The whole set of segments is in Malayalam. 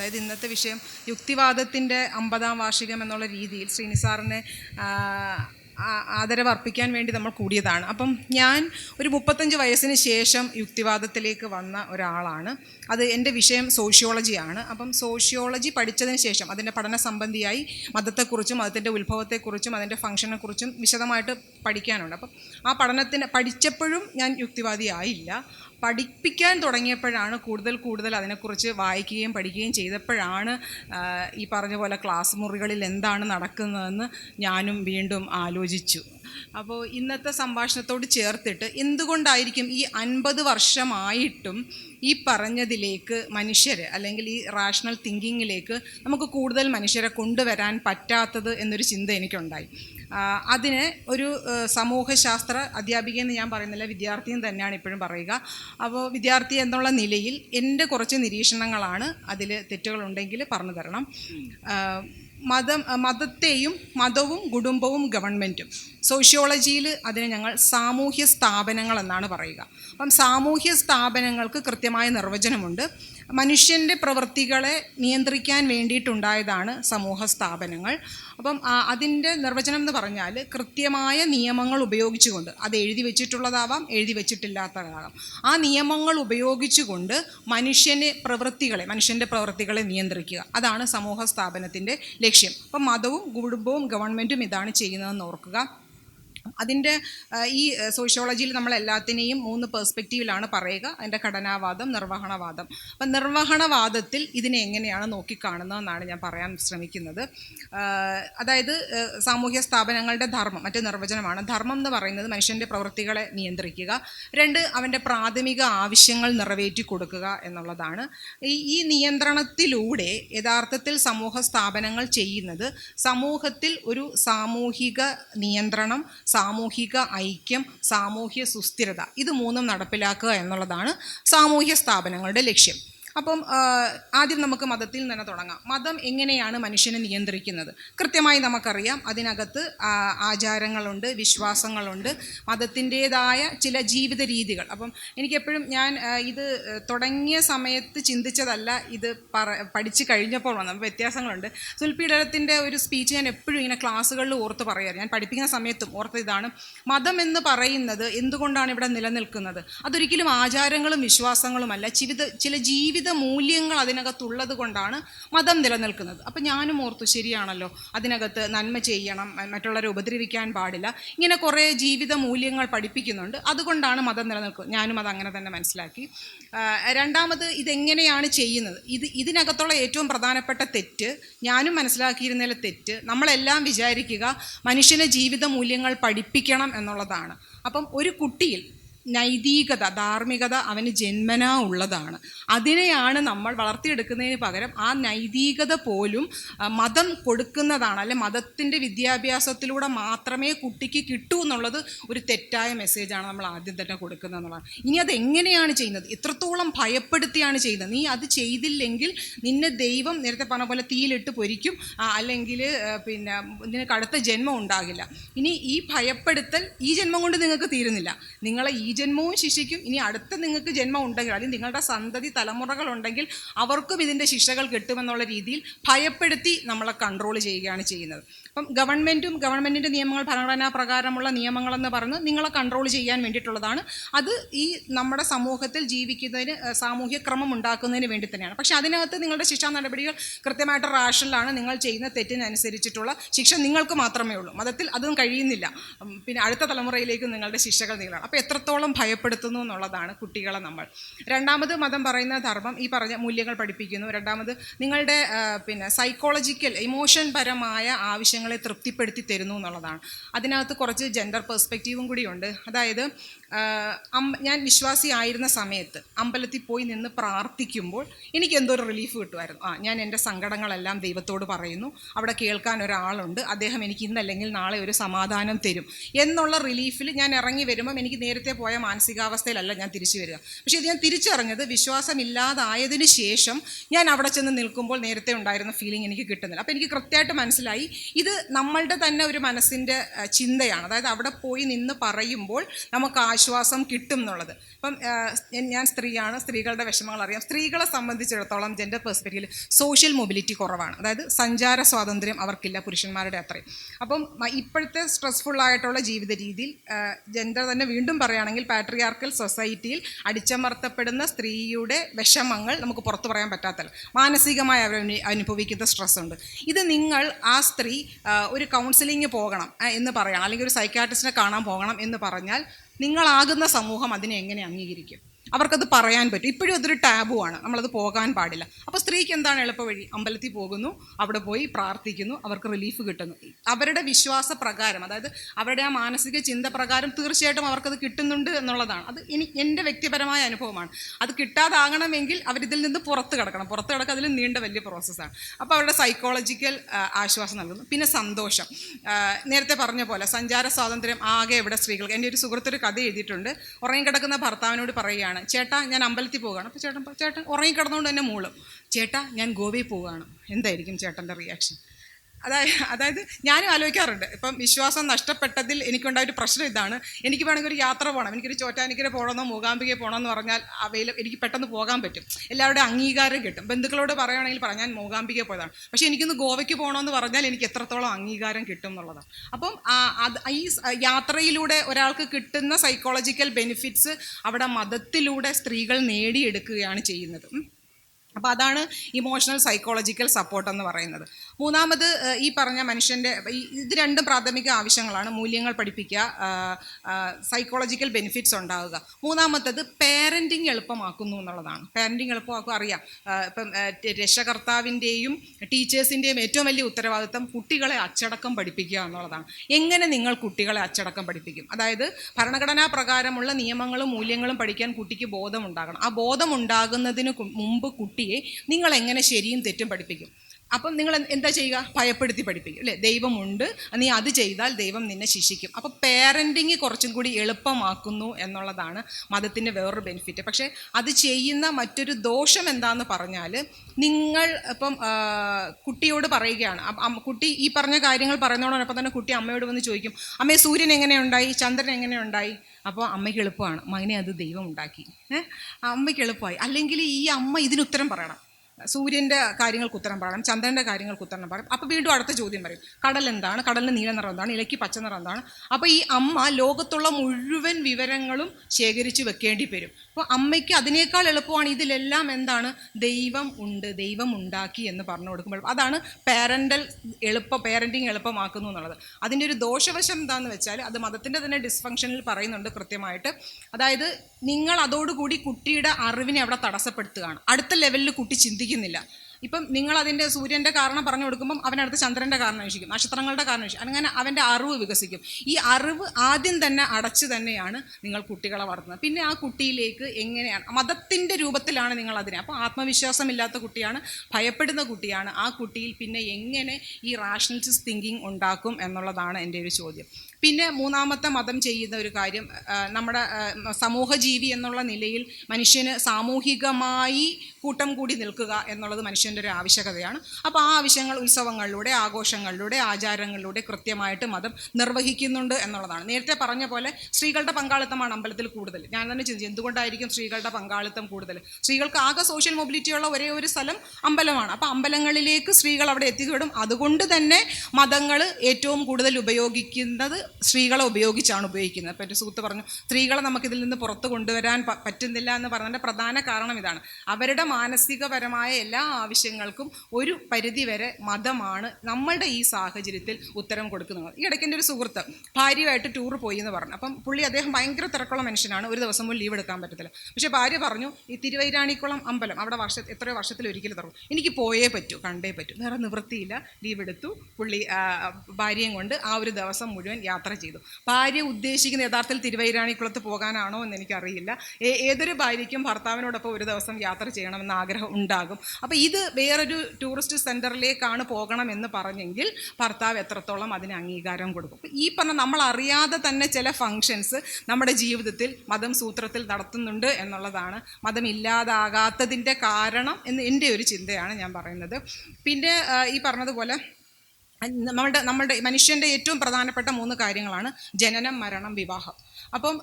അതായത് ഇന്നത്തെ വിഷയം യുക്തിവാദത്തിന്റെ അമ്പതാം വാർഷികം എന്നുള്ള രീതിയിൽ ശ്രീനിസാറിനെ ആദരവർപ്പിക്കാൻ വേണ്ടി നമ്മൾ കൂടിയതാണ്. അപ്പം ഞാൻ ഒരു മുപ്പത്തഞ്ച് വയസ്സിന് ശേഷം യുക്തിവാദത്തിലേക്ക് വന്ന ഒരാളാണ്. അത് എന്റെ വിഷയം സോഷ്യോളജിയാണ്. അപ്പം സോഷ്യോളജി പഠിച്ചതിന് ശേഷം അതിന്റെ പഠന സംബന്ധിയായി മതത്തെക്കുറിച്ചും അതിന്റെ ഉത്ഭവത്തെക്കുറിച്ചും അതിന്റെ ഫംഗ്ഷനെക്കുറിച്ചും വിശദമായിട്ട് പഠിക്കാനുണ്ട്. അപ്പം ആ പഠനത്തിന് പഠിച്ചപ്പോഴും ഞാൻ യുക്തിവാദിയായില്ല. പഠിപ്പിക്കാൻ തുടങ്ങിയപ്പോഴാണ് കൂടുതൽ കൂടുതൽ അതിനെക്കുറിച്ച് വായിക്കുകയും പഠിക്കുകയും ചെയ്തപ്പോഴാണ് ഈ പറഞ്ഞ പോലെ ക്ലാസ് മുറികളിൽ എന്താണ് നടക്കുന്നതെന്ന് ഞാനും വീണ്ടും ആലോചിച്ചു. അപ്പോൾ ഇന്നത്തെ സംഭാഷണത്തോട് ചേർത്തിട്ട് എന്തുകൊണ്ടായിരിക്കും ഈ അൻപത് വർഷമായിട്ടും ഈ പറഞ്ഞതിലേക്ക് മനുഷ്യർ അല്ലെങ്കിൽ ഈ റാഷണൽ തിങ്കിങ്ങിലേക്ക് നമുക്ക് കൂടുതൽ മനുഷ്യരെ കൊണ്ടുവരാൻ പറ്റാത്തത് എന്നൊരു ചിന്ത എനിക്കുണ്ടായി. അതിന് ഒരു സമൂഹശാസ്ത്ര അധ്യാപിക എന്ന് ഞാൻ പറയുന്നില്ല വിദ്യാർത്ഥിയും തന്നെയാണ് ഇപ്പോഴും പറയുക. അപ്പോൾ വിദ്യാർത്ഥി എന്നുള്ള നിലയിൽ എന്റെ കുറച്ച് നിരീക്ഷണങ്ങളാണ് അതിൽ തെറ്റുകളുണ്ടെങ്കിൽ പറഞ്ഞു തരണം. മതം മതത്തെയും മതവും കുടുംബവും ഗവൺമെന്റും സോഷ്യോളജിയിൽ അതിനെ ഞങ്ങൾ സാമൂഹ്യ സ്ഥാപനങ്ങൾ എന്നാണ് പറയുക. അപ്പം സാമൂഹ്യ സ്ഥാപനങ്ങൾക്ക് കൃത്യമായ നിർവചനമുണ്ട്. മനുഷ്യന്റെ പ്രവൃത്തികളെ നിയന്ത്രിക്കാൻ വേണ്ടിയിട്ടുണ്ടായതാണ് സമൂഹ സ്ഥാപനങ്ങൾ. അപ്പം അതിന്റെ നിർവചനം എന്ന് പറഞ്ഞാൽ കൃത്യമായ നിയമങ്ങൾ ഉപയോഗിച്ചുകൊണ്ട് അത് എഴുതി വെച്ചിട്ടുള്ളതാവാം എഴുതി വെച്ചിട്ടില്ലാത്തതാകാം. ആ നിയമങ്ങൾ ഉപയോഗിച്ചുകൊണ്ട് മനുഷ്യനെ പ്രവൃത്തികളെ മനുഷ്യന്റെ പ്രവൃത്തികളെ നിയന്ത്രിക്കുക. അതാണ് സമൂഹ സ്ഥാപനത്തിന്റെ ലക്ഷ്യം. അപ്പം മതവും കുടുംബവും ഗവൺമെന്റും ഇതാണ് ചെയ്യുന്നതെന്ന് ഓർക്കുക. അതിന്റെ ഈ സോഷ്യോളജിയിൽ നമ്മൾ എല്ലാത്തിനെയും മൂന്ന് പേഴ്സ്പെക്റ്റീവിലാണ് പറയുക. അതിന്റെ ഘടനാവാദം നിർവഹണവാദം. അപ്പം നിർവഹണവാദത്തിൽ ഇതിനെ എങ്ങനെയാണ് നോക്കിക്കാണുന്നതെന്നാണ് ഞാൻ പറയാൻ ശ്രമിക്കുന്നത്. അതായത് സാമൂഹ്യ സ്ഥാപനങ്ങളുടെ ധർമ്മം മറ്റു നിർവചനമാണ്. ധർമ്മം എന്ന് പറയുന്നത് മനുഷ്യന്റെ പ്രവൃത്തികളെ നിയന്ത്രിക്കുക. രണ്ട് അവന്റെ പ്രാഥമിക ആവശ്യങ്ങൾ നിറവേറ്റി കൊടുക്കുക എന്നുള്ളതാണ്. ഈ നിയന്ത്രണത്തിലൂടെ യഥാർത്ഥത്തിൽ സമൂഹ സ്ഥാപനങ്ങൾ ചെയ്യുന്നത് സമൂഹത്തിൽ ഒരു സാമൂഹിക നിയന്ത്രണം സാമൂഹിക ഐക്യം സാമൂഹ്യ സുസ്ഥിരത. ഇത് മൂന്നും നടപ്പിലാക്കുക എന്നുള്ളതാണ് സാമൂഹ്യ സ്ഥാപനങ്ങളുടെ ലക്ഷ്യം. അപ്പം ആദ്യം നമുക്ക് മതത്തിൽ തന്നെ തുടങ്ങാം. മതം എങ്ങനെയാണ് മനുഷ്യനെ നിയന്ത്രിക്കുന്നത്? കൃത്യമായി നമുക്കറിയാം. അതിനകത്ത് ആചാരങ്ങളുണ്ട് വിശ്വാസങ്ങളുണ്ട്. മതത്തിന്റേതായ ചില ജീവിത രീതികൾ. അപ്പം എനിക്കെപ്പോഴും ഞാൻ ഇത് തുടങ്ങിയ സമയത്ത് ചിന്തിച്ചതല്ല ഇത് പറ പഠിച്ചു കഴിഞ്ഞപ്പോൾ വന്ന വ്യത്യാസങ്ങളുണ്ട്. സുൽപീഡനത്തിന്റെ ഒരു സ്പീച്ച് ഞാൻ എപ്പോഴും ഇങ്ങനെ ക്ലാസ്സുകളിൽ ഓർത്ത് പറയാറ്. ഞാൻ പഠിപ്പിക്കുന്ന സമയത്തും ഓർത്ത ഇതാണ്. മതം എന്ന് പറയുന്നത് എന്തുകൊണ്ടാണ് ഇവിടെ നിലനിൽക്കുന്നത്? അതൊരിക്കലും ആചാരങ്ങളും വിശ്വാസങ്ങളുമല്ല. ജീവിത ചില ജീവിത മൂല്യങ്ങൾ അതിനകത്തുള്ളത് കൊണ്ടാണ് മതം നിലനിൽക്കുന്നത്. അപ്പം ഞാനും ഓർത്തു ശരിയാണല്ലോ അതിനകത്ത് നന്മ ചെയ്യണം മറ്റുള്ളവരെ ഉപദ്രവിക്കാൻ പാടില്ല. ഇങ്ങനെ കുറേ ജീവിത മൂല്യങ്ങൾ പഠിപ്പിക്കുന്നുണ്ട്. അതുകൊണ്ടാണ് മതം നിലനിൽക്കുന്നത് ഞാനും അത് അങ്ങനെ തന്നെ മനസ്സിലാക്കി. രണ്ടാമത് ഇതെങ്ങനെയാണ് ചെയ്യുന്നത്? ഇത് ഇതിനകത്തുള്ള ഏറ്റവും പ്രധാനപ്പെട്ട തെറ്റ് ഞാനും മനസ്സിലാക്കിയിരുന്നതിലെ തെറ്റ് നമ്മളെല്ലാം വിചാരിക്കുക മനുഷ്യനെ ജീവിത മൂല്യങ്ങൾ പഠിപ്പിക്കണം എന്നുള്ളതാണ്. അപ്പം ഒരു കുട്ടിയിൽ നൈതികത ധാർമ്മികത അവന് ജന്മനാ ഉള്ളതാണ്. അതിനെയാണ് നമ്മൾ വളർത്തിയെടുക്കുന്നതിന് പകരം ആ നൈതികത പോലും മതം കൊടുക്കുന്നതാണ്. അല്ലെ മതത്തിന്റെ വിദ്യാഭ്യാസത്തിലൂടെ മാത്രമേ കുട്ടിക്ക് കിട്ടൂ എന്നുള്ളത് ഒരു തെറ്റായ മെസ്സേജാണ് നമ്മൾ ആദ്യം തന്നെ കൊടുക്കുന്നത് എന്നുള്ളതാണ്. ഇനി അത് എങ്ങനെയാണ് ചെയ്യുന്നത്? എത്രത്തോളം ഭയപ്പെടുത്തിയാണ് ചെയ്യുന്നത്? നീ അത് ചെയ്തില്ലെങ്കിൽ നിന്നെ ദൈവം നേരത്തെ പറഞ്ഞ പോലെ തീയിലിട്ട് പൊരിക്കും അല്ലെങ്കിൽ പിന്നെ നിനക്ക് അടുത്ത ജന്മം ഉണ്ടാകില്ല. ഇനി ഈ ഭയപ്പെടുത്തൽ ഈ ജന്മം കൊണ്ട് നിങ്ങൾക്ക് തീരുന്നില്ല. നിങ്ങളെ ഈ ജന്മവും ശിക്ഷിക്കും. ഇനി അടുത്ത നിങ്ങൾക്ക് ജന്മം ഉണ്ടെങ്കിൽ അല്ലെങ്കിൽ നിങ്ങളുടെ സന്തതി തലമുറകൾ ഉണ്ടെങ്കിൽ അവർക്കും ഇതിന്റെ ശിക്ഷകൾ കിട്ടുമെന്നുള്ള രീതിയിൽ ഭയപ്പെടുത്തി നമ്മളെ കൺട്രോൾ ചെയ്യുകയാണ് ചെയ്യുന്നത്. അപ്പം ഗവൺമെന്റും ഗവൺമെന്റിന്റെ നിയമങ്ങൾ ഭരണഘടനാ പ്രകാരമുള്ള നിയമങ്ങളെന്ന് പറഞ്ഞ് നിങ്ങളെ കൺട്രോൾ ചെയ്യാൻ വേണ്ടിയിട്ടുള്ളതാണ്. അത് ഈ നമ്മുടെ സമൂഹത്തിൽ ജീവിക്കുന്നതിന് സാമൂഹ്യ ക്രമം ഉണ്ടാക്കുന്നതിന് വേണ്ടി തന്നെയാണ്. പക്ഷേ അതിനകത്ത് നിങ്ങളുടെ ശിക്ഷാ നടപടികൾ കൃത്യമായിട്ട് റാഷനിലാണ് നിങ്ങൾ ചെയ്യുന്ന തെറ്റിനനുസരിച്ചിട്ടുള്ള ശിക്ഷ നിങ്ങൾക്ക് മാത്രമേ ഉള്ളൂ. മതത്തിൽ അതും കഴിയുന്നില്ല. പിന്നെ അടുത്ത തലമുറയിലേക്ക് നിങ്ങളുടെ ശിക്ഷകൾ നീളാണ് അപ്പോൾ എത്രത്തോളം ഭയപ്പെടുത്തുന്നു എന്നുള്ളതാണ് കുട്ടികളെ നമ്മൾ. രണ്ടാമത് മതം പറയുന്ന ധർമ്മം ഈ പറഞ്ഞ മൂല്യങ്ങൾ പഠിപ്പിക്കുന്നു. രണ്ടാമത് നിങ്ങളുടെ പിന്നെ സൈക്കോളജിക്കൽ ഇമോഷൻ പരമായ ആവശ്യങ്ങളെ തൃപ്തിപ്പെടുത്തി തരുന്നു എന്നുള്ളതാണ്. അതിനകത്ത് കുറച്ച് ജെൻഡർ പെർസ്പെക്റ്റീവും കൂടിയുണ്ട്. അതായത് ഞാൻ വിശ്വാസിയായിരുന്ന സമയത്ത് അമ്പലത്തിൽ പോയി നിന്ന് പ്രാർത്ഥിക്കുമ്പോൾ എനിക്ക് എന്തോ ഒരു റിലീഫ് കിട്ടുമായിരുന്നു. ആ ഞാൻ എന്റെ സങ്കടങ്ങളെല്ലാം ദൈവത്തോട് പറയുന്നു. അവിടെ കേൾക്കാൻ ഒരാളുണ്ട്. അദ്ദേഹം എനിക്ക് ഇന്നല്ലെങ്കിൽ നാളെ ഒരു സമാധാനം തരും. എന്നുള്ള റിലീഫിൽ ഞാൻ ഇറങ്ങി വരുമ്പം എനിക്ക് നേരത്തെ പോയ മാനസികാവസ്ഥയിലല്ല ഞാൻ തിരിച്ചു വരിക. പക്ഷേ ഇത് ഞാൻ തിരിച്ചറിഞ്ഞത് വിശ്വാസമില്ലാതായതിനു ശേഷം ഞാൻ അവിടെ ചെന്ന് നിൽക്കുമ്പോൾ നേരത്തെ ഉണ്ടായിരുന്ന ഫീലിംഗ് എനിക്ക് കിട്ടുന്നില്ല. അപ്പോൾ എനിക്ക് കൃത്യമായിട്ട് മനസ്സിലായി. ഇത് നമ്മളുടെ തന്നെ ഒരു മനസ്സിന്റെ ചിന്തയാണ്. അതായത് അവിടെ പോയി നിന്ന് പറയുമ്പോൾ നമുക്ക് ആശ്വാസം കിട്ടും എന്നുള്ളത്. ഇപ്പം ഞാൻ- സ്ത്രീയാണ് സ്ത്രീകളുടെ വിഷമങ്ങൾ അറിയാം. സ്ത്രീകളെ സംബന്ധിച്ചിടത്തോളം ജെൻഡർ പെർസ്പെക്റ്റീവിൽ സോഷ്യൽ മൊബിലിറ്റി കുറവാണ്. അതായത് സഞ്ചാര സ്വാതന്ത്ര്യം അവർക്കില്ല പുരുഷന്മാരുടെ അത്രയും. അപ്പം ഇപ്പോഴത്തെ സ്ട്രെസ്ഫുൾ ആയിട്ടുള്ള ജീവിത രീതിയിൽ ജെൻഡർ തന്നെ വീണ്ടും പറയുകയാണെങ്കിൽ പാട്രിയാർക്കൽ സൊസൈറ്റിയിൽ അടിച്ചമർത്തപ്പെടുന്ന സ്ത്രീയുടെ വിഷമങ്ങൾ നമുക്ക് പുറത്തു പറയാൻ പറ്റാത്തല്ല. മാനസികമായി അവർ അനുഭവിക്കുന്ന സ്ട്രെസ് ഉണ്ട്. ഇത് നിങ്ങൾ ആ സ്ത്രീ ഒരു കൗൺസിലിംഗ് പോകണം എന്ന് പറയണം അല്ലെങ്കിൽ ഒരു സൈക്കാട്രിസ്റ്റിനെ കാണാൻ പോകണം എന്ന് പറഞ്ഞാൽ നിങ്ങളാകുന്ന സമൂഹം അതിനെ എങ്ങനെ അംഗീകരിക്കും? അവർക്കത് പറയാൻ പറ്റും. ഇപ്പോഴും അതൊരു ടാബുവാണ് നമ്മളത് പോകാൻ പാടില്ല. അപ്പോൾ സ്ത്രീക്ക് എന്താണ് എളുപ്പവഴി അമ്പലത്തിൽ പോകുന്നു അവിടെ പോയി പ്രാർത്ഥിക്കുന്നു അവർക്ക് റിലീഫ് കിട്ടുന്നു. അവരുടെ വിശ്വാസ പ്രകാരം അതായത് അവരുടെ ആ മാനസിക ചിന്ത പ്രകാരം തീർച്ചയായിട്ടും അവർക്കത് കിട്ടുന്നുണ്ട് എന്നുള്ളതാണ്. അത് ഇനി എന്റെ വ്യക്തിപരമായ അനുഭവമാണ്. അത് കിട്ടാതാകണമെങ്കിൽ അവരിതിൽ നിന്ന് പുറത്ത് കിടക്കണം. പുറത്ത് കിടക്കുക അതിൽ നീണ്ട വലിയ പ്രോസസ്സാണ് അപ്പോൾ അവരുടെ സൈക്കോളജിക്കൽ ആശ്വാസം നൽകുന്നു. പിന്നെ സന്തോഷം. നേരത്തെ പറഞ്ഞ പോലെ സഞ്ചാര സ്വാതന്ത്ര്യം ആകെ ഇവിടെ സ്ത്രീകൾക്ക്. എന്റെ ഒരു സുഹൃത്തൊരു കഥ എഴുതിയിട്ടുണ്ട്. ഉറങ്ങിക്കിടക്കുന്ന ഭർത്താവിനോട് പറയുകയാണ് ചേട്ടാ ഞാൻ അമ്പലത്തിൽ പോവുകയാണ്. അപ്പോൾ ചേട്ടൻ ചേട്ടൻ ഉറങ്ങിക്കിടന്നുകൊണ്ട് തന്നെ മൂളും. ചേട്ടാ ഞാൻ ഗോവയിൽ പോവുകയാണ്. എന്തായിരിക്കും ചേട്ടന്റെ റിയാക്ഷൻ അതായത് അതായത് ഞാനും ആലോചിക്കാറുണ്ട്. ഇപ്പം വിശ്വാസം നഷ്ടപ്പെട്ടതിൽ എനിക്കുണ്ടായ ഒരു പ്രശ്നം ഇതാണ്. എനിക്ക് വേണമെങ്കിൽ ഒരു യാത്ര പോകണം എനിക്കൊരു ചോറ്റാനിക്കര പോകണമെന്നോ മൂകാംബികയെ പോകണമെന്ന് പറഞ്ഞാൽ അവയിൽ എനിക്ക് പെട്ടെന്ന് പോകാൻ പറ്റും. എല്ലാവരുടെ അംഗീകാരം കിട്ടും. ബന്ധുക്കളോട് പറയുകയാണെങ്കിൽ പറയാം ഞാൻ മൂകാംബികയെ പോയതാണ്. പക്ഷേ എനിക്കൊന്ന് ഗോവയ്ക്ക് പോകണമെന്ന് പറഞ്ഞാൽ എനിക്ക് എത്രത്തോളം അംഗീകാരം കിട്ടും എന്നുള്ളതാണ്. അപ്പം ഈ യാത്രയിലൂടെ ഒരാൾക്ക് കിട്ടുന്ന സൈക്കോളജിക്കൽ ബെനിഫിറ്റ്സ് അവിടെ മതത്തിലൂടെ സ്ത്രീകൾ നേടിയെടുക്കുകയാണ് ചെയ്യുന്നത്. അപ്പോൾ അതാണ് ഇമോഷണൽ സൈക്കോളജിക്കൽ സപ്പോർട്ട് എന്ന് പറയുന്നത്. മൂന്നാമത് ഈ പറഞ്ഞ മനുഷ്യന്റെ ഇത് രണ്ടും പ്രാഥമിക ആവശ്യങ്ങളാണ്. മൂല്യങ്ങൾ പഠിപ്പിക്കുക സൈക്കോളജിക്കൽ ബെനിഫിറ്റ്സ് ഉണ്ടാവുക. മൂന്നാമത്തത് പേരന്റിങ് എളുപ്പമാക്കുന്നു എന്നുള്ളതാണ്. പേരന്റിങ് എളുപ്പമാക്കുക അറിയാം. ഇപ്പം രക്ഷകർത്താവിന്റെയും ടീച്ചേഴ്സിന്റെയും ഏറ്റവും വലിയ ഉത്തരവാദിത്തം കുട്ടികളെ അച്ചടക്കം പഠിപ്പിക്കുക എന്നുള്ളതാണ്. എങ്ങനെ നിങ്ങൾ കുട്ടികളെ അച്ചടക്കം പഠിപ്പിക്കും? അതായത് ഭരണഘടനാ പ്രകാരമുള്ള നിയമങ്ങളും മൂല്യങ്ങളും പഠിക്കാൻ കുട്ടിക്ക് ബോധമുണ്ടാകണം. ആ ബോധമുണ്ടാകുന്നതിന് മുമ്പ് കു- മുമ്പ് കുട്ടിയെ നിങ്ങൾ എങ്ങനെ ശരിയും തെറ്റും പഠിപ്പിക്കും? അപ്പം നിങ്ങൾ എന്താ ചെയ്യുക? ഭയപ്പെടുത്തി പഠിപ്പിക്കും അല്ലേ? ദൈവമുണ്ട് നീ അത് ചെയ്താൽ ദൈവം നിന്നെ ശിക്ഷിക്കും. അപ്പോൾ പേരന്റിങ് കുറച്ചും കൂടി എളുപ്പമാക്കുന്നു എന്നുള്ളതാണ് മതത്തിന്റെ വേറൊരു ബെനിഫിറ്റ് പക്ഷേ അത് ചെയ്യുന്ന മറ്റൊരു ദോഷം എന്താന്ന് പറഞ്ഞാൽ നിങ്ങൾ ഇപ്പം കുട്ടിയോട് പറയുകയാണ്. കുട്ടി ഈ പറഞ്ഞ കാര്യങ്ങൾ പറയുന്നതോടൊപ്പം തന്നെ കുട്ടി അമ്മയോട് വന്ന് ചോദിക്കും അമ്മേ സൂര്യൻ എങ്ങനെയുണ്ടായി? ചന്ദ്രൻ എങ്ങനെയുണ്ടായി? അപ്പോൾ അമ്മയ്ക്ക് എളുപ്പമാണ്. മകനെ അത് ദൈവം ഉണ്ടാക്കി. ഏഹ് അമ്മയ്ക്ക് എളുപ്പമായി. അല്ലെങ്കിൽ ഈ അമ്മ ഇതിന് ഉത്തരം പറയണം. സൂര്യന്റെ കാര്യങ്ങൾക്ക് ഉത്തരം പറയണം ചന്ദ്രന്റെ കാര്യങ്ങൾക്ക് ഉത്തരം പറയും അപ്പോൾ വീണ്ടും അടുത്ത ചോദ്യം പറയും. കടൽ എന്താണ്? കടലിന് നീല നിറം എന്താണ്? ഇലയ്ക്ക് പച്ച നിറം എന്താണ്? അപ്പോൾ ഈ അമ്മ ലോകത്തുള്ള മുഴുവൻ വിവരങ്ങളും ശേഖരിച്ച് വെക്കേണ്ടി വരും. അപ്പോൾ അമ്മയ്ക്ക് അതിനേക്കാൾ എളുപ്പമാണ് ഇതിലെല്ലാം എന്താണ്? ദൈവം ഉണ്ട് ദൈവം ഉണ്ടാക്കി എന്ന് പറഞ്ഞു കൊടുക്കുമ്പോൾ. അതാണ് പാരന്റൽ എളുപ്പ പാരന്റിങ് എളുപ്പമാക്കുന്നു എന്നുള്ളത്. അതിന്റെ ഒരു ദോഷവശം എന്താണെന്ന് വെച്ചാൽ അത് മതത്തിന്റെ തന്നെ ഡിസ്ഫങ്ഷനിൽ പറയുന്നുണ്ട് കൃത്യമായിട്ട്. അതായത് നിങ്ങൾ അതോടുകൂടി കുട്ടിയുടെ അറിവിനെ അവിടെ തടസ്സപ്പെടുത്തുകയാണ്. അടുത്ത ലെവലിൽ കുട്ടി ചിന്തിക്കുന്നില്ല ഇപ്പം നിങ്ങൾ അതിന്റെ സൂര്യന്റെ കാരണം പറഞ്ഞു കൊടുക്കുമ്പം അവനടുത്ത് ചന്ദ്രന്റെ കാരണം അന്വേഷിക്കും നക്ഷത്രങ്ങളുടെ കാരണം അന്വേഷിക്കും. അങ്ങനെ അവന്റെ അറിവ് വികസിക്കും. ഈ അറിവ് ആദ്യം തന്നെ അടച്ചു തന്നെയാണ് നിങ്ങൾ കുട്ടികളെ വളർത്തുന്നത്. പിന്നെ ആ കുട്ടിയിലേക്ക് എങ്ങനെയാണ് മതത്തിന്റെ രൂപത്തിലാണ് നിങ്ങൾ അതിനെ അപ്പോൾ ആത്മവിശ്വാസമില്ലാത്ത കുട്ടിയാണ് ഭയപ്പെടുന്ന കുട്ടിയാണ് ആ കുട്ടിയിൽ പിന്നെ എങ്ങനെ ഈ റാഷണലിസ്റ്റ് തിങ്കിങ് ഉണ്ടാക്കും എന്നുള്ളതാണ് എന്റെ ഒരു ചോദ്യം. പിന്നെ മൂന്നാമത്തെ മതം ചെയ്യുന്ന ഒരു കാര്യം നമ്മുടെ സമൂഹജീവി എന്നുള്ള നിലയിൽ മനുഷ്യന് സാമൂഹികമായി കൂട്ടം കൂടി നിൽക്കുക എന്നുള്ളത് മനുഷ്യന്റെ ഒരു ആവശ്യകതയാണ്. അപ്പോൾ ആ ആവശ്യങ്ങൾ ഉത്സവങ്ങളിലൂടെ ആഘോഷങ്ങളിലൂടെ ആചാരങ്ങളിലൂടെ കൃത്യമായിട്ട് മതം നിർവഹിക്കുന്നുണ്ട് എന്നുള്ളതാണ്. നേരത്തെ പറഞ്ഞ പോലെ സ്ത്രീകളുടെ പങ്കാളിത്തമാണ് അമ്പലത്തിൽ കൂടുതൽ. ഞാൻ തന്നെ ചിന്തിച്ചു എന്തുകൊണ്ടായിരിക്കും സ്ത്രീകളുടെ പങ്കാളിത്തം കൂടുതൽ? സ്ത്രീകൾക്ക് ആകെ സോഷ്യൽ മൊബിലിറ്റിയുള്ള ഒരേ ഒരു സ്ഥലം അമ്പലമാണ്. അപ്പോൾ അമ്പലങ്ങളിലേക്ക് സ്ത്രീകൾ അവിടെ എത്തിപ്പെടും. അതുകൊണ്ട് തന്നെ മതങ്ങൾ ഏറ്റവും കൂടുതൽ ഉപയോഗിക്കുന്നത് സ്ത്രീകളെ ഉപയോഗിച്ചാണ് ഉപയോഗിക്കുന്നത്. അപ്പോൾ എന്റെ സുഹൃത്ത് പറഞ്ഞു സ്ത്രീകളെ നമുക്കിതിൽ നിന്ന് പുറത്ത് കൊണ്ടുവരാൻ പറ്റുന്നില്ല എന്ന് പറഞ്ഞതിന്റെ പ്രധാന കാരണം ഇതാണ്. അവരുടെ മാനസികപരമായ എല്ലാ ആവശ്യങ്ങൾക്കും ഒരു പരിധിവരെ മതമാണ് നമ്മളുടെ ഈ സാഹചര്യത്തിൽ ഉത്തരം കൊടുക്കുന്നത്. ഈ ഇടയ്ക്ക് എന്റെ ഒരു സുഹൃത്ത് ഭാര്യയുമായിട്ട് ടൂർ പോയി എന്ന് പറഞ്ഞു. അപ്പം പുള്ളി അദ്ദേഹം ഭയങ്കര തിരക്കുള്ള മനുഷ്യനാണ്. ഒരു ദിവസം പോലും ലീവ് എടുക്കാൻ പറ്റത്തില്ല. പക്ഷേ ഭാര്യ പറഞ്ഞു ഈ തിരുവൈരാണിക്കുളം അമ്പലം അവിടെ വർഷ എത്രയോ വർഷത്തിൽ ഒരിക്കലും തുറക്കും എനിക്ക് പോയേ പറ്റൂ കണ്ടേ പറ്റൂ. വേറെ നിവൃത്തിയില്ല ലീവ് എടുത്തു. പുള്ളി ഭാര്യയും കൊണ്ട് ആ ഒരു ദിവസം മുഴുവൻ യാത്ര ചെയ്തു. ഭാര്യ ഉദ്ദേശിക്കുന്ന യഥാർത്ഥത്തിൽ തിരുവൈരാണിക്കുളത്ത് പോകാനാണോ എന്ന് എനിക്കറിയില്ല. ഏതൊരു ഭാര്യയ്ക്കും ഭർത്താവിനോടൊപ്പം ഒരു ദിവസം യാത്ര ചെയ്യണമെന്ന് ആഗ്രഹം ഉണ്ടാകും. അപ്പോൾ ഇത് വേറൊരു ടൂറിസ്റ്റ് സെന്ററിലേക്കാണ് പോകണമെന്ന് പറഞ്ഞെങ്കിൽ ഭർത്താവ് എത്രത്തോളം അതിന് അംഗീകാരം കൊടുക്കും. ഈ പറഞ്ഞ നമ്മൾ അറിയാതെ തന്നെ ചില ഫങ്ഷൻസ് നമ്മുടെ ജീവിതത്തിൽ മതം സൂത്രത്തിൽ നടത്തുന്നുണ്ട് എന്നുള്ളതാണ്. മതം ഇല്ലാതാകാത്തതിന്റെ കാരണം എന്ന് എന്റെ ഒരു ചിന്തയാണ് ഞാൻ പറയുന്നത്. പിന്നെ ഈ പറഞ്ഞതുപോലെ നമ്മളുടെ നമ്മളുടെ മനുഷ്യന്റെ ഏറ്റവും പ്രധാനപ്പെട്ട മൂന്ന് കാര്യങ്ങളാണ് ജനനം മരണം വിവാഹം. അപ്പം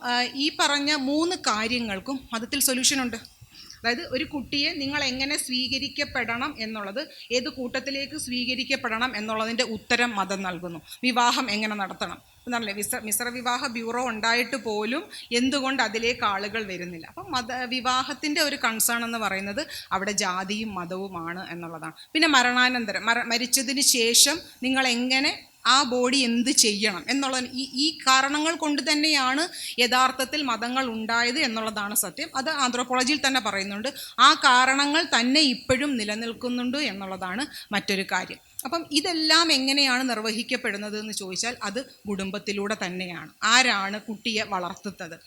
ഈ പറഞ്ഞ മൂന്ന് കാര്യങ്ങൾക്കും മതത്തിൽ സൊല്യൂഷൻ ഉണ്ട്. അതായത് ഒരു കുട്ടിയെ നിങ്ങൾ എങ്ങനെ സ്വീകരിക്കപ്പെടണം എന്നുള്ളത് ഏത് കൂട്ടത്തിലേക്ക് സ്വീകരിക്കപ്പെടണം എന്നുള്ളതിന്റെ ഉത്തരം മതം നൽകുന്നു. വിവാഹം എങ്ങനെ നടത്തണം? എന്നല്ലേ മിശ്ര മിശ്ര വിവാഹ ബ്യൂറോ ഉണ്ടായിട്ട് പോലും എന്തുകൊണ്ട് അതിലേക്ക് ആളുകൾ വരുന്നില്ല? അപ്പം മത വിവാഹത്തിന്റെ ഒരു കൺസേൺ എന്ന് പറയുന്നത് അവിടെ ജാതിയും മതവുമാണ് എന്നുള്ളതാണ്. പിന്നെ മരണാനന്തരം മര മരിച്ചതിന് ശേഷം നിങ്ങൾ എങ്ങനെ ആ ബോഡി എന്ത് ചെയ്യണം എന്നുള്ള ഈ ഈ കാരണങ്ങൾ കൊണ്ട് തന്നെയാണ് യഥാർത്ഥത്തിൽ മതങ്ങൾ ഉണ്ടായത് എന്നുള്ളതാണ് സത്യം. അത് ആന്ത്രോപോളജിയിൽ തന്നെ പറയുന്നുണ്ട്. ആ കാരണങ്ങൾ തന്നെ ഇപ്പോഴും നിലനിൽക്കുന്നുണ്ട് എന്നുള്ളതാണ് മറ്റൊരു കാര്യം. അപ്പം ഇതെല്ലാം എങ്ങനെയാണ് നിർവഹിക്കപ്പെടുന്നത് എന്ന് ചോദിച്ചാൽ അത് കുടുംബത്തിലൂടെ തന്നെയാണ്. ആരാണ് കുട്ടിയെ വളർത്തുന്നത്?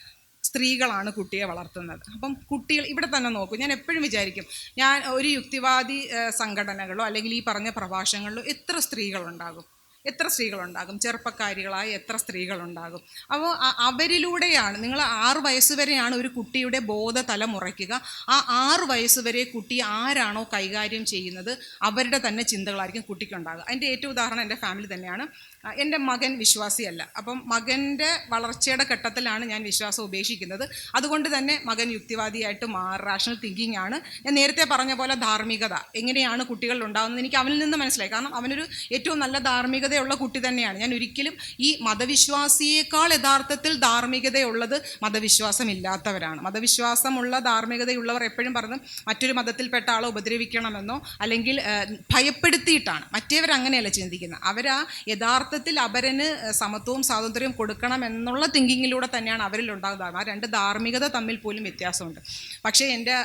സ്ത്രീകളാണ് കുട്ടിയെ വളർത്തുന്നത്. അപ്പം കുട്ടികൾ ഇവിടെ തന്നെ നോക്കും ഞാൻ എപ്പോഴും വിചാരിക്കും ഞാൻ ഒരു യുക്തിവാദി സംഘടനകളോ അല്ലെങ്കിൽ ഈ പറഞ്ഞ പ്രഭാഷണങ്ങളിലോ എത്ര സ്ത്രീകളുണ്ടാകും? എത്ര സ്ത്രീകളുണ്ടാകും? ചെറുപ്പക്കാരികളായ എത്ര സ്ത്രീകളുണ്ടാകും? അപ്പോൾ അവരിലൂടെയാണ് നിങ്ങൾ ആറ് വയസ്സ് വരെയാണ് ഒരു കുട്ടിയുടെ ബോധതലം മുറയ്ക്കുക ആ ആറ് വയസ്സ് വരെ കുട്ടി ആരാണോ കൈകാര്യം ചെയ്യുന്നത് അവരുടെ തന്നെ ചിന്തകളായിരിക്കും കുട്ടിക്കുണ്ടാകുക. അതിന്റെ ഏറ്റവും ഉദാഹരണം എന്റെ ഫാമിലി തന്നെയാണ്. എന്റെ മകൻ വിശ്വാസിയല്ല. അപ്പം മകന്റെ വളർച്ചയുടെ ഘട്ടത്തിലാണ് ഞാൻ വിശ്വാസം ഉപേക്ഷിക്കുന്നത്. അതുകൊണ്ട് തന്നെ മകൻ യുക്തിവാദിയായിട്ട് മാറി റാഷണൽ തിങ്കിങ് ആണ്. ഞാൻ നേരത്തെ പറഞ്ഞ പോലെ ധാർമ്മികത. എങ്ങനെയാണ് കുട്ടികളിൽ ഉണ്ടാകുന്നത്? എനിക്ക് അവനിൽ നിന്ന് മനസ്സിലായി. കാരണം അവനൊരു ഏറ്റവും നല്ല ധാർമ്മികതയുള്ള കുട്ടി തന്നെയാണ്. ഞാൻ ഒരിക്കലും ഈ മതവിശ്വാസിയേക്കാൾ യഥാർത്ഥത്തിൽ ധാർമ്മികതയുള്ളത് മതവിശ്വാസമില്ലാത്തവരാണ്. മതവിശ്വാസമുള്ള ധാർമ്മികതയുള്ളവർ എപ്പോഴും പറഞ്ഞു മറ്റൊരു മതത്തിൽപ്പെട്ട ആളെ ഉപദ്രവിക്കണമെന്നോ അല്ലെങ്കിൽ ഭയപ്പെടുത്തിയിട്ടാണ്. മറ്റേവർ അങ്ങനെയല്ല ചിന്തിക്കുന്നത്. അവരാ യഥാർത്ഥത്തിൽ അവരന് സമത്വവും സ്വാതന്ത്ര്യവും കൊടുക്കണം എന്നുള്ള തിങ്കിങ്ങിലൂടെ തന്നെയാണ് അവരിൽ ഉണ്ടാകുന്നത് ആ രണ്ട് ധാർമ്മികത തമ്മിൽ പോലും വ്യത്യാസമുണ്ട്. പക്ഷേ എന്റെ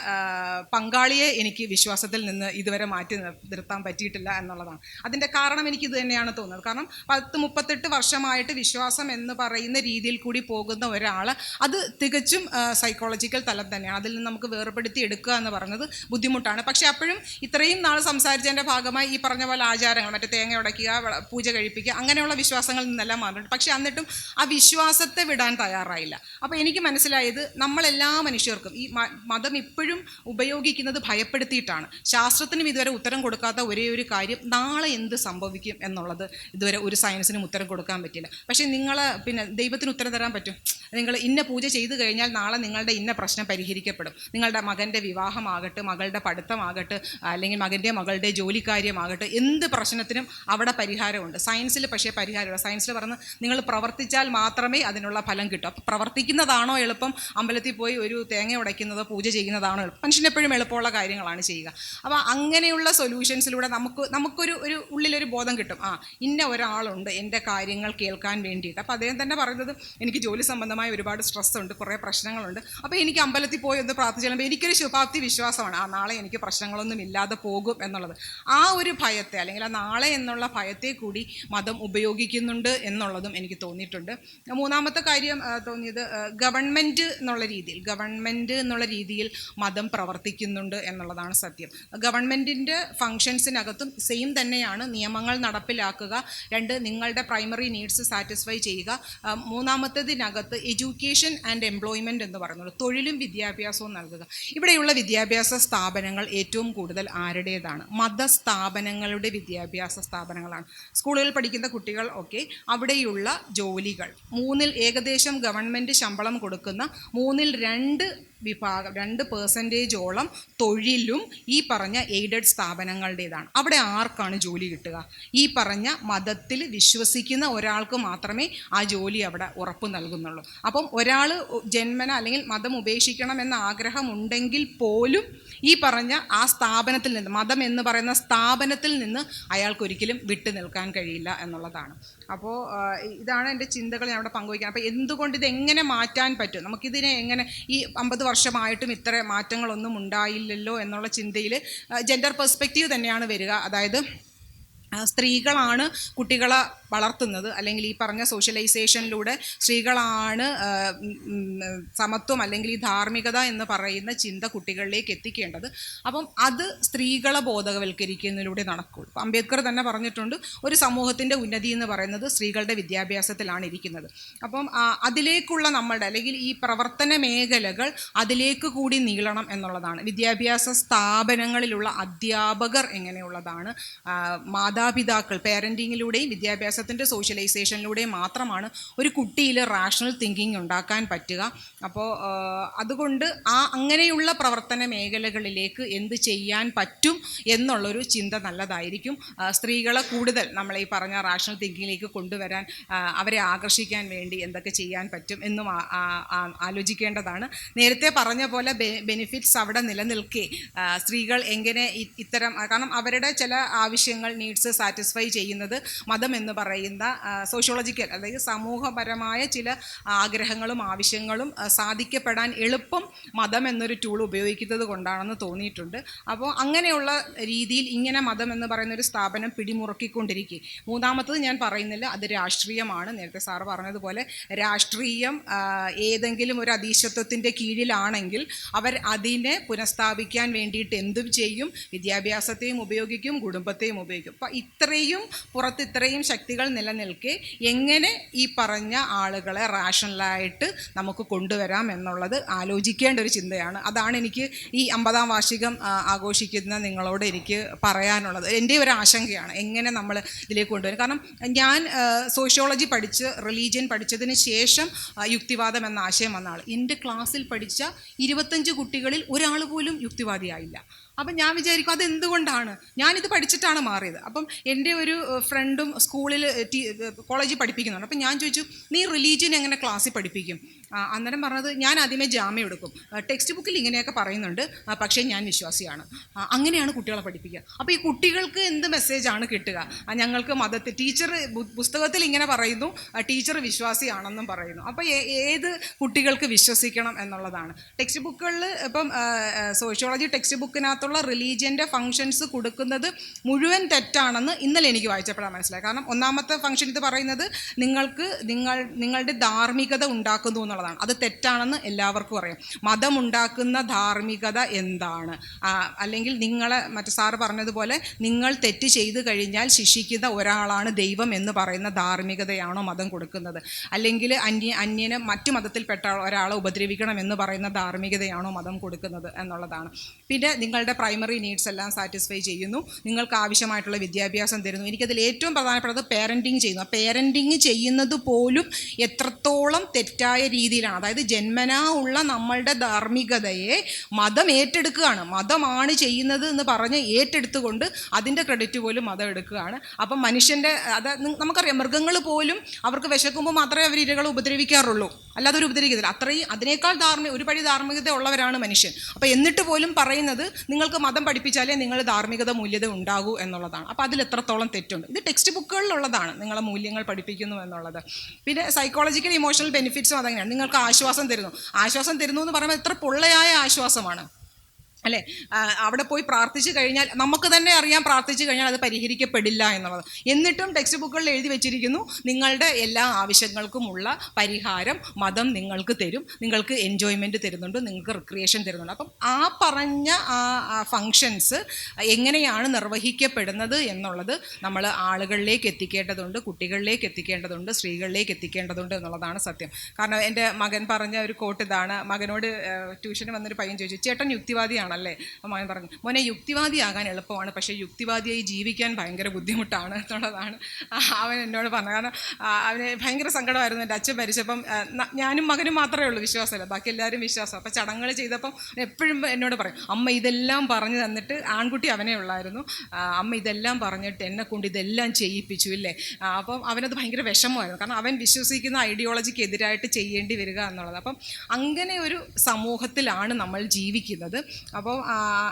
പങ്കാളിയെ എനിക്ക് വിശ്വാസത്തിൽ നിന്ന് ഇതുവരെ മാറ്റി നിർത്താൻ പറ്റിയിട്ടില്ല എന്നുള്ളതാണ്. അതിന്റെ കാരണം എനിക്ക് ഇത് തന്നെയാണ് തോന്നുന്നത്. കാരണം പത്ത് മുപ്പത്തെട്ട് വർഷമായിട്ട് വിശ്വാസം എന്ന് പറയുന്ന രീതിയിൽ കൂടി പോകുന്ന ഒരാൾ അത് തികച്ചും സൈക്കോളജിക്കൽ തലം തന്നെയാണ്. അതിൽ നിന്ന് നമുക്ക് വേർപെടുത്തി എടുക്കുക എന്ന് പറഞ്ഞത് ബുദ്ധിമുട്ടാണ്. പക്ഷേ അപ്പോഴും ഇത്രയും നാൾ സംസാരിച്ചതിന്റെ ഭാഗമായി ഈ പറഞ്ഞ പോലെ ആചാരങ്ങൾ മറ്റേ തേങ്ങ ഉടയ്ക്കുക പൂജ കഴിപ്പിക്കുക അങ്ങനെയുള്ള വിശ്വാസങ്ങളിൽ നിന്നെല്ലാം മാറിയിട്ടുണ്ട്. പക്ഷേ എന്നിട്ടും ആ വിശ്വാസത്തെ വിടാൻ തയ്യാറായില്ല. അപ്പോൾ എനിക്ക് മനസ്സിലായത് നമ്മളെല്ലാ മനുഷ്യർക്കും ഈ മതം ഇപ്പോഴും ഉപയോഗിക്കുന്നത് ഭയപ്പെടുത്തിയിട്ടാണ്. ശാസ്ത്രത്തിനും ഇതുവരെ ഉത്തരം കൊടുക്കാത്ത ഒരേ ഒരു കാര്യം നാളെ എന്ത് സംഭവിക്കും എന്നുള്ളത്. ഇതുവരെ ഒരു സയൻസിനും ഉത്തരം കൊടുക്കാൻ പറ്റില്ല പക്ഷേ നിങ്ങൾ പിന്നെ ദൈവത്തിന് ഉത്തരം തരാൻ പറ്റും. നിങ്ങൾ ഇന്ന പൂജ ചെയ്തു കഴിഞ്ഞാൽ നാളെ നിങ്ങളുടെ ഇന്ന പ്രശ്നം പരിഹരിക്കപ്പെടും. നിങ്ങളുടെ മകന്റെ വിവാഹമാകട്ടെ മകളുടെ പഠിത്തമാകട്ടെ അല്ലെങ്കിൽ മകന്റെ മകളുടെ ജോലിക്കാര്യമാകട്ടെ എന്ത് പ്രശ്നത്തിനും അവിടെ പരിഹാരമുണ്ട്. സയൻസിൽ പക്ഷേ പരിഹാരമില്ല. സയൻസിൽ പറഞ്ഞ് നിങ്ങൾ പ്രവർത്തിച്ചാൽ മാത്രമേ അതിനുള്ള ഫലം കിട്ടൂ. അപ്പോൾ പ്രവർത്തിക്കുന്നതാണോ എളുപ്പം? അമ്പലത്തിൽ പോയി ഒരു തേങ്ങ ഉടയ്ക്കുന്നതോ പൂജ ചെയ്യുന്നതാണോ എളുപ്പം? മനുഷ്യനെപ്പോഴും എളുപ്പമുള്ള കാര്യങ്ങളാണ് ചെയ്യുക. അപ്പോൾ അങ്ങനെയുള്ള സൊല്യൂഷൻസിലൂടെ നമുക്ക് നമുക്കൊരു ഒരു ഉള്ളിലൊരു ബോധം കിട്ടും. ആ ഇന്ന ഒരാളുണ്ട് എന്റെ കാര്യങ്ങൾ കേൾക്കാൻ വേണ്ടിയിട്ട്. അപ്പോൾ അദ്ദേഹം തന്നെ പറയുന്നത് എനിക്ക് ജോലി സംബന്ധമായ ഒരുപാട് സ്ട്രെസ് ഉണ്ട് കുറേ പ്രശ്നങ്ങളുണ്ട്. അപ്പോൾ എനിക്ക് അമ്പലത്തിൽ പോയി ഒന്ന് പ്രാർത്ഥിച്ചു ചെല്ലുമ്പോൾ എനിക്കൊരു ശുഭാപ്തി വിശ്വാസമാണ് ആ നാളെ എനിക്ക് പ്രശ്നങ്ങളൊന്നും ഇല്ലാതെ പോകും എന്നുള്ളത്. ആ ഒരു ഭയത്തെ അല്ലെങ്കിൽ ആ നാളെ എന്നുള്ള ഭയത്തെ കൂടി മതം ഉപയോഗിക്കുന്നുണ്ട് എന്നുള്ളതും എനിക്ക് തോന്നിയിട്ടുണ്ട്. മൂന്നാമത്തെ കാര്യം തോന്നിയത് ഗവൺമെന്റ് എന്നുള്ള രീതിയിൽ ഗവൺമെന്റ് എന്നുള്ള രീതിയിൽ മതം പ്രവർത്തിക്കുന്നുണ്ട് എന്നുള്ളതാണ് സത്യം. ഗവൺമെന്റിന്റെ ഫങ്ഷൻസിനകത്തും സെയിം തന്നെയാണ് നിയമങ്ങൾ നടപ്പിലാക്കുക രണ്ട് നിങ്ങളുടെ പ്രൈമറി നീഡ്സ് സാറ്റിസ്ഫൈ ചെയ്യുക. മൂന്നാമത്തതിനകത്ത് എഡ്യൂക്കേഷൻ ആൻഡ് എംപ്ലോയ്മെന്റ് എന്ന് പറയുന്നുള്ളൂ തൊഴിലും വിദ്യാഭ്യാസവും നൽകുക. ഇവിടെയുള്ള വിദ്യാഭ്യാസ സ്ഥാപനങ്ങൾ ഏറ്റവും കൂടുതൽ ആരുടേതാണ്? മതസ്ഥാപനങ്ങളുടെ വിദ്യാഭ്യാസ സ്ഥാപനങ്ങളാണ്. സ്കൂളുകളിൽ പഠിക്കുന്ന കുട്ടികൾ ഒക്കെ അവിടെയുള്ള ജോലികൾ. മൂന്നിൽ ഏകദേശം ഗവൺമെന്റ് ശമ്പളം കൊടുക്കുന്ന മൂന്നിൽ രണ്ട് വിഭാഗം രണ്ട് പേഴ്സന്റേജോളം തൊഴിലും ഈ പറഞ്ഞ എയ്ഡഡ് സ്ഥാപനങ്ങളുടേതാണ്. അവിടെ ആർക്കാണ് ജോലി കിട്ടുക? ഈ പറഞ്ഞ മതത്തിൽ വിശ്വസിക്കുന്ന ഒരാൾക്ക് മാത്രമേ ആ ജോലി അവിടെ ഉറപ്പ് നൽകുന്നുള്ളൂ. അപ്പം ഒരാൾ ജന്മന അല്ലെങ്കിൽ മതം ഉപേക്ഷിക്കണം എന്ന ആഗ്രഹമുണ്ടെങ്കിൽ പോലും ഈ പറഞ്ഞ ആ സ്ഥാപനത്തിൽ നിന്ന് മതം എന്ന് പറയുന്ന സ്ഥാപനത്തിൽ നിന്ന് അയാൾക്കൊരിക്കലും വിട്ടു നിൽക്കാൻ കഴിയില്ല എന്നുള്ളതാണ്. അപ്പോൾ ഇതാണ് എന്റെ ചിന്തകൾ ഞാൻ അവിടെ പങ്കുവയ്ക്കാൻ അപ്പോൾ എന്തുകൊണ്ട് ഇത് എങ്ങനെ മാറ്റാൻ പറ്റും? നമുക്കിതിനെ എങ്ങനെ ഈ അമ്പത് വർഷമായിട്ടും ഇത്ര മാറ്റങ്ങളൊന്നും ഉണ്ടായില്ലല്ലോ എന്നുള്ള ചിന്തയിൽ ജെൻഡർ പെർസ്പെക്റ്റീവ് തന്നെയാണ് വരിക. അതായത് സ്ത്രീകളാണ് കുട്ടികളെ വളർത്തുന്നത്. അല്ലെങ്കിൽ ഈ പറഞ്ഞ സോഷ്യലൈസേഷനിലൂടെ സ്ത്രീകളാണ് സമത്വം അല്ലെങ്കിൽ ഈ ധാർമ്മികത എന്ന് പറയുന്ന ചിന്ത കുട്ടികളിലേക്ക് എത്തിക്കേണ്ടത്. അപ്പം അത് സ്ത്രീകളെ ബോധവൽക്കരിക്കുന്നതിലൂടെ നടക്കുള്ളൂ. അംബേദ്കർ തന്നെ പറഞ്ഞിട്ടുണ്ട് ഒരു സമൂഹത്തിന്റെ ഉന്നതി എന്ന് പറയുന്നത് സ്ത്രീകളുടെ വിദ്യാഭ്യാസത്തിലാണ് ഇരിക്കുന്നത്. അപ്പം അതിലേക്കുള്ള നമ്മളുടെ അല്ലെങ്കിൽ ഈ പ്രവർത്തന മേഖലകൾ അതിലേക്ക് കൂടി നീളണം എന്നുള്ളതാണ്. വിദ്യാഭ്യാസ സ്ഥാപനങ്ങളിലുള്ള അധ്യാപകർ എങ്ങനെയുള്ളതാണ്? മാതാ മാതാപിതാക്കൾ പേരന്റിങ്ങിലൂടെയും വിദ്യാഭ്യാസത്തിന്റെ സോഷ്യലൈസേഷനിലൂടെയും മാത്രമാണ് ഒരു കുട്ടിയിൽ റാഷണൽ തിങ്കിങ് ഉണ്ടാക്കാൻ പറ്റുക. അപ്പോൾ അതുകൊണ്ട് ആ അങ്ങനെയുള്ള പ്രവർത്തന മേഖലകളിലേക്ക് എന്ത് ചെയ്യാൻ പറ്റും എന്നുള്ളൊരു ചിന്ത നല്ലതായിരിക്കും. സ്ത്രീകളെ കൂടുതൽ നമ്മൾ ഈ പറഞ്ഞ റാഷണൽ തിങ്കിങ്ങിലേക്ക് കൊണ്ടുവരാൻ അവരെ ആകർഷിക്കാൻ വേണ്ടി എന്തൊക്കെ ചെയ്യാൻ പറ്റും എന്നും ആലോചിക്കേണ്ടതാണ്. നേരത്തെ പറഞ്ഞ പോലെ ബെനിഫിറ്റ്സ് അവിടെ നിലനിൽക്കെ. സ്ത്രീകൾ എങ്ങനെ ഇത്തരം കാരണം അവരുടെ ചില ആവശ്യങ്ങൾ നീഡ്സ് സാറ്റിസ്ഫൈ ചെയ്യുന്നത് മതം എന്ന് പറയുന്ന സോഷ്യോളജിക്കൽ അതായത് സമൂഹപരമായ ചില ആഗ്രഹങ്ങളും ആവശ്യങ്ങളും സാധിക്കപ്പെടാൻ എളുപ്പം മതം എന്നൊരു ടൂൾ ഉപയോഗിക്കുന്നത് കൊണ്ടാണെന്ന് തോന്നിയിട്ടുണ്ട്. അപ്പോൾ അങ്ങനെയുള്ള രീതിയിൽ ഇങ്ങനെ മതം എന്ന് പറയുന്ന ഒരു സ്ഥാപനം പിടിമുറുക്കിക്കൊണ്ടിരിക്കുക മൂന്നാമത്തത് ഞാൻ പറയുന്നില്ല അത് രാഷ്ട്രീയമാണ്. നേരത്തെ സാറ് പറഞ്ഞതുപോലെ രാഷ്ട്രീയം ഏതെങ്കിലും ഒരു അധീശത്വത്തിന്റെ കീഴിലാണെങ്കിൽ അവർ അതിനെ പുനഃസ്ഥാപിക്കാൻ വേണ്ടിയിട്ട് എന്തും ചെയ്യും. വിദ്യാഭ്യാസത്തെയും ഉപയോഗിക്കും കുടുംബത്തെയും ഉപയോഗിക്കും. അപ്പം ഇത്രയും പുറത്ത് ഇത്രയും ശക്തികൾ നിലനിൽക്കെ എങ്ങനെ ഈ പറഞ്ഞ ആളുകളെ റാഷണലായിട്ട് നമുക്ക് കൊണ്ടുവരാം എന്നുള്ളത് ആലോചിക്കേണ്ട ഒരു ചിന്തയാണ്. അതാണ് എനിക്ക് ഈ അമ്പതാം വാർഷികം ആഘോഷിക്കുന്ന നിങ്ങളോട് എനിക്ക് പറയാനുള്ളത്. എന്റെ ഒരു ആശങ്കയാണ് എങ്ങനെ നമ്മൾ ഇതിലേക്ക് കൊണ്ടുവരും. കാരണം ഞാൻ സോഷ്യോളജി പഠിച്ച് റിലീജിയൻ പഠിച്ചതിന് ശേഷം യുക്തിവാദം എന്ന ആശയം വന്ന ആൾ എന്റെ ക്ലാസ്സിൽ പഠിച്ച ഇരുപത്തഞ്ച് കുട്ടികളിൽ ഒരാൾ പോലും യുക്തിവാദിയായില്ല. അപ്പം ഞാൻ വിചാരിക്കും അത് എന്തുകൊണ്ടാണ് ഞാനിത് പഠിച്ചിട്ടാണ് മാറിയത്. അപ്പം എന്റെ ഒരു ഫ്രണ്ടും സ്കൂളിൽ കോളേജിൽ പഠിപ്പിക്കുന്നുണ്ട്. അപ്പം ഞാൻ ചോദിച്ചു നീ റിലീജിയൻ എങ്ങനെ ക്ലാസ്സിൽ പഠിപ്പിക്കും? അന്നേരം പറഞ്ഞത് ഞാൻ ആദ്യമേ ജാമ്യം എടുക്കും. ടെക്സ്റ്റ് ബുക്കിൽ ഇങ്ങനെയൊക്കെ പറയുന്നുണ്ട് പക്ഷേ ഞാൻ വിശ്വാസിയാണ്. അങ്ങനെയാണ് കുട്ടികളെ പഠിപ്പിക്കുക. അപ്പോൾ ഈ കുട്ടികൾക്ക് എന്ത് മെസ്സേജാണ് കിട്ടുക? ഞങ്ങൾക്ക് മതത്തിൽ ടീച്ചർ പുസ്തകത്തിൽ ഇങ്ങനെ പറയുന്നു ടീച്ചർ വിശ്വാസിയാണെന്നും പറയുന്നു. അപ്പോൾ ഏത് കുട്ടികൾക്ക് വിശ്വസിക്കണം എന്നുള്ളതാണ്. ടെക്സ്റ്റ് ബുക്കുകളിൽ ഇപ്പം സോഷ്യോളജി ടെക്സ്റ്റ് ബുക്കിനകത്തുള്ള റിലീജിയന്റെ ഫങ്ഷൻസ് കൊടുക്കുന്നത് മുഴുവൻ തെറ്റാണെന്ന് ഇന്നലെ എനിക്ക് വായിച്ചപ്പോഴാണ് മനസ്സിലായത്. കാരണം ഒന്നാമത്തെ ഫംഗ്ഷൻ ഇത് പറയുന്നത് നിങ്ങൾക്ക് നിങ്ങൾ നിങ്ങളുടെ ധാർമ്മികത ഉണ്ടാക്കുന്നു എന്നുള്ളതാണ്. അത് തെറ്റാണെന്ന് എല്ലാവർക്കും അറിയാം. മതമുണ്ടാക്കുന്ന ധാർമ്മികത എന്താണ്? അല്ലെങ്കിൽ നിങ്ങളെ മറ്റു സാറ് പറഞ്ഞതുപോലെ നിങ്ങൾ തെറ്റ് ചെയ്തു കഴിഞ്ഞാൽ ശിക്ഷിക്കുന്ന ഒരാളാണ് ദൈവം എന്ന് പറയുന്ന ധാർമ്മികതയാണോ മതം കൊടുക്കുന്നത്? അല്ലെങ്കിൽ അന്യ അന്യന് മറ്റു മതത്തിൽപ്പെട്ട ഒരാളെ ഉപദ്രവിക്കണം എന്ന് പറയുന്ന ധാർമ്മികതയാണോ മതം കൊടുക്കുന്നത് എന്നുള്ളതാണ്. പിന്നെ നിങ്ങളുടെ പ്രൈമറി നീഡ്സ് എല്ലാം സാറ്റിസ്ഫൈ ചെയ്യുന്നു. നിങ്ങൾക്ക് ആവശ്യമായിട്ടുള്ള വിദ്യാഭ്യാസം തരുന്നു. എനിക്കതിൽ ഏറ്റവും പ്രധാനപ്പെട്ടത് പേരന്റിങ് ചെയ്യുന്നു. ആ പേരന്റിങ് ചെയ്യുന്നത് പോലും എത്രത്തോളം തെറ്റായ രീതിയിലാണ്. അതായത് ജന്മനാ ഉള്ള നമ്മളുടെ ധാർമ്മികതയെ മതം ഏറ്റെടുക്കുകയാണ്. മതമാണ് ചെയ്യുന്നത് എന്ന് പറഞ്ഞ് ഏറ്റെടുത്തുകൊണ്ട് അതിന്റെ ക്രെഡിറ്റ് പോലും മതം എടുക്കുകയാണ്. അപ്പം മനുഷ്യന്റെ അത് നമുക്കറിയാം മൃഗങ്ങൾ പോലും അവർക്ക് വിശക്കുമ്പോൾ മാത്രമേ അവർ ഇരകളെ ഉപദ്രവിക്കാറുള്ളൂ. അല്ലാതെ ഒരു ഉപദ്രവിക്കത്തില്ല. അത്രയും അതിനേക്കാൾ ധാർമ്മിക ഒരു പടി ധാർമ്മികത ഉള്ളവരാണ് മനുഷ്യൻ. അപ്പോൾ എന്നിട്ട് പോലും പറയുന്നത് നിങ്ങൾക്ക് മതം പഠിപ്പിച്ചാലേ നിങ്ങൾ ധാർമ്മികത മൂല്യത ഉണ്ടാകൂ എന്നുള്ളതാണ്. അപ്പോൾ അതിൽ എത്രത്തോളം തെറ്റുണ്ട്? ഇത് ടെക്സ്റ്റ് ബുക്കുകളിലുള്ളതാണ് നിങ്ങളെ മൂല്യങ്ങൾ പഠിപ്പിക്കുന്നു എന്നുള്ളത്. പിന്നെ സൈക്കോളജിക്കൽ ഇമോഷണൽ ബെനിഫിറ്റ്സും അതങ്ങനെയാണ്. നിങ്ങൾക്ക് ആശ്വാസം തരുന്നു. ആശ്വാസം തരുന്നു എന്ന് പറയുമ്പോൾ എത്ര പൊള്ളയായ ആശ്വാസമാണ്. അല്ലേ? അവിടെ പോയി പ്രാർത്ഥിച്ചു കഴിഞ്ഞാൽ നമുക്ക് തന്നെ അറിയാം പ്രാർത്ഥിച്ചു കഴിഞ്ഞാൽ അത് പരിഹരിക്കപ്പെടില്ല എന്നുള്ളത്. എന്നിട്ടും ടെക്സ്റ്റ് ബുക്കുകളിൽ എഴുതി വെച്ചിരിക്കുന്നു നിങ്ങളുടെ എല്ലാ ആവശ്യങ്ങൾക്കുമുള്ള പരിഹാരം മതം നിങ്ങൾക്ക് തരും നിങ്ങൾക്ക് എൻജോയ്മെന്റ് തരുന്നുണ്ട് നിങ്ങൾക്ക് റിക്രിയേഷൻ തരുന്നുണ്ട്. അപ്പം ആ പറഞ്ഞ ആ ഫങ്ഷൻസ് എങ്ങനെയാണ് നിർവഹിക്കപ്പെടുന്നത് എന്നുള്ളത് നമ്മൾ ആളുകളിലേക്ക് എത്തിക്കേണ്ടതുണ്ട് കുട്ടികളിലേക്ക് എത്തിക്കേണ്ടതുണ്ട് സ്ത്രീകളിലേക്ക് എത്തിക്കേണ്ടതുണ്ട് എന്നുള്ളതാണ് സത്യം. കാരണം എന്റെ മകൻ പറഞ്ഞ ഒരു കോട്ട് ഇതാണ്. മകനോട് ട്യൂഷന് വന്നൊരു പയ്യൻ ചോദിച്ചു ചേട്ടൻ യുക്തിവാദിയാണല്ലേ അപ്പം മകൻ പറഞ്ഞു മോനെ യുക്തിവാദിയാകാൻ എളുപ്പമാണ് പക്ഷേ യുക്തിവാദിയായി ജീവിക്കാൻ ഭയങ്കര ബുദ്ധിമുട്ടാണ് എന്നുള്ളതാണ്. അവൻ എന്നോട് പറഞ്ഞത് കാരണം അവന് ഭയങ്കര സങ്കടമായിരുന്നു എന്റെ അച്ഛൻ മരിച്ചപ്പം. ഞാനും മകനും മാത്രമേ ഉള്ളൂ വിശ്വാസമല്ല? ബാക്കി എല്ലാവരും വിശ്വാസം. അപ്പോൾ ചടങ്ങുകൾ ചെയ്തപ്പം എപ്പോഴും എന്നോട് പറയും അമ്മ ഇതെല്ലാം പറഞ്ഞു തന്നിട്ട് ആൺകുട്ടി അവനെ ഉള്ളായിരുന്നു. അമ്മ ഇതെല്ലാം പറഞ്ഞിട്ട് എന്നെ കൊണ്ട് ഇതെല്ലാം ചെയ്യിപ്പിച്ചു ഇല്ലേ? അപ്പം അവനത് ഭയങ്കര വിഷമമായിരുന്നു. കാരണം അവൻ വിശ്വസിക്കുന്ന ഐഡിയോളജിക്ക് എതിരായിട്ട് ചെയ്യേണ്ടി വരിക എന്നുള്ളത്. അപ്പം അങ്ങനെ ഒരു സമൂഹത്തിലാണ് നമ്മൾ ജീവിക്കുന്നത്. അപ്പോൾ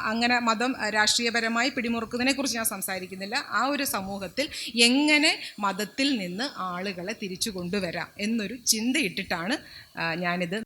അങ്ങനെ മതം രാഷ്ട്രീയപരമായി പിടിമുറുക്കുന്നതിനെ കുറിച്ച് ഞാൻ സംസാരിക്കുന്നില്ല. ആ ഒരു സമൂഹത്തിൽ എങ്ങനെ മതത്തിൽ നിന്ന് ആളുകളെ തിരിച്ചു കൊണ്ടുവരാം എന്നൊരു ചിന്തയിട്ടിട്ടാണ് ഞാനിത്